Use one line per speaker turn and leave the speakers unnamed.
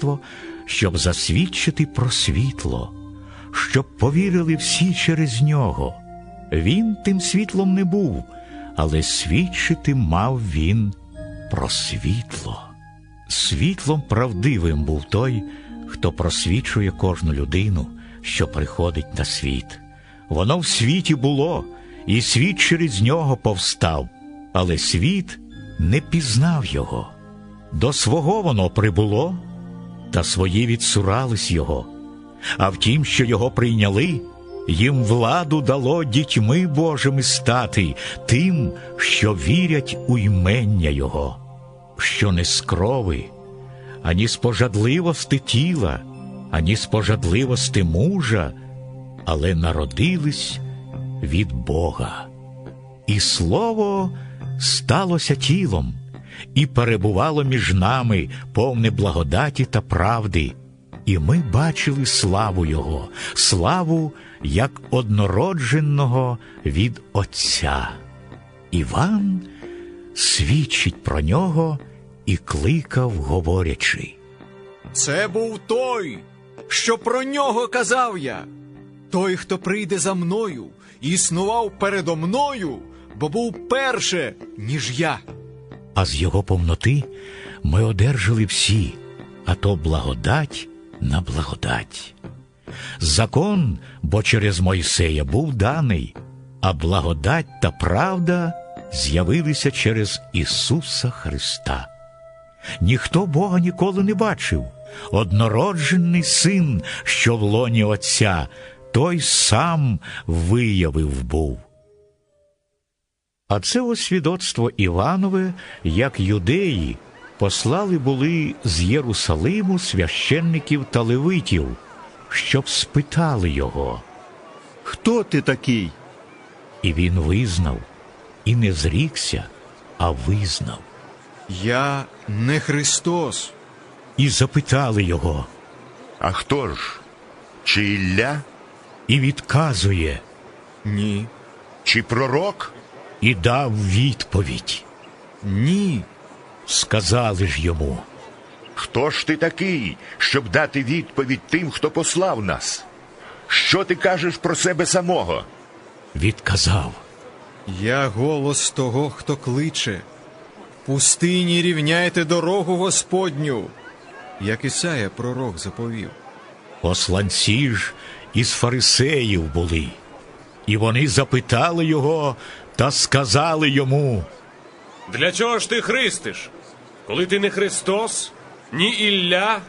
свідоцтво, щоб засвідчити про світло, щоб повірили всі через нього. Він тим світлом не був, але свідчити мав він про світло. Світлом правдивим був той, хто просвічує кожну людину, що приходить на світ. Воно в світі було, і світ через нього повстав, але світ не пізнав його. До свого воно прибуло, та свої відсурались його. А втім, що його прийняли, їм владу дало дітьми Божими стати, тим, що вірять у ймення Його, що не з крови, ані з пожадливости тіла, ані з пожадливости мужа, але народились від Бога. І слово сталося тілом і перебувало між нами повне благодаті та правди, і ми бачили славу Його, славу як однородженого від Отця. Іван свідчить про нього і кликав, говорячи.
Це був той, що про нього казав я. Той, хто прийде за мною, існував передо мною, бо був перше, ніж я.
А з його повноти ми одержали всі, а то благодать на благодать. Закон, бо через Мойсея був даний, а благодать та правда з'явилися через Ісуса Христа. Ніхто Бога ніколи не бачив. Однороджений син, що в лоні Отця, той сам виявив був. А це ось свідоцтво Іванове, як юдеї послали були з Єрусалиму священників та левитів, щоб спитали його.
Хто ти такий?
І він визнав, і не зрікся, а визнав.
Я не Христос.
І запитали його,
А хто ж? Чи Ілля,
і відказує,
Ні.
чи пророк?
І дав відповідь.
Ні.
Сказали ж йому.
Хто ж ти такий, щоб дати відповідь тим, хто послав нас? Що ти кажеш про себе самого?
Відказав.
Я голос того, хто кличе. Пустині рівняйте дорогу Господню, як Ісая пророк заповів.
Посланці ж із фарисеїв були, і вони запитали його та сказали йому.
Для чого ж ти христиш? Коли ти не Христос, ні Ілля,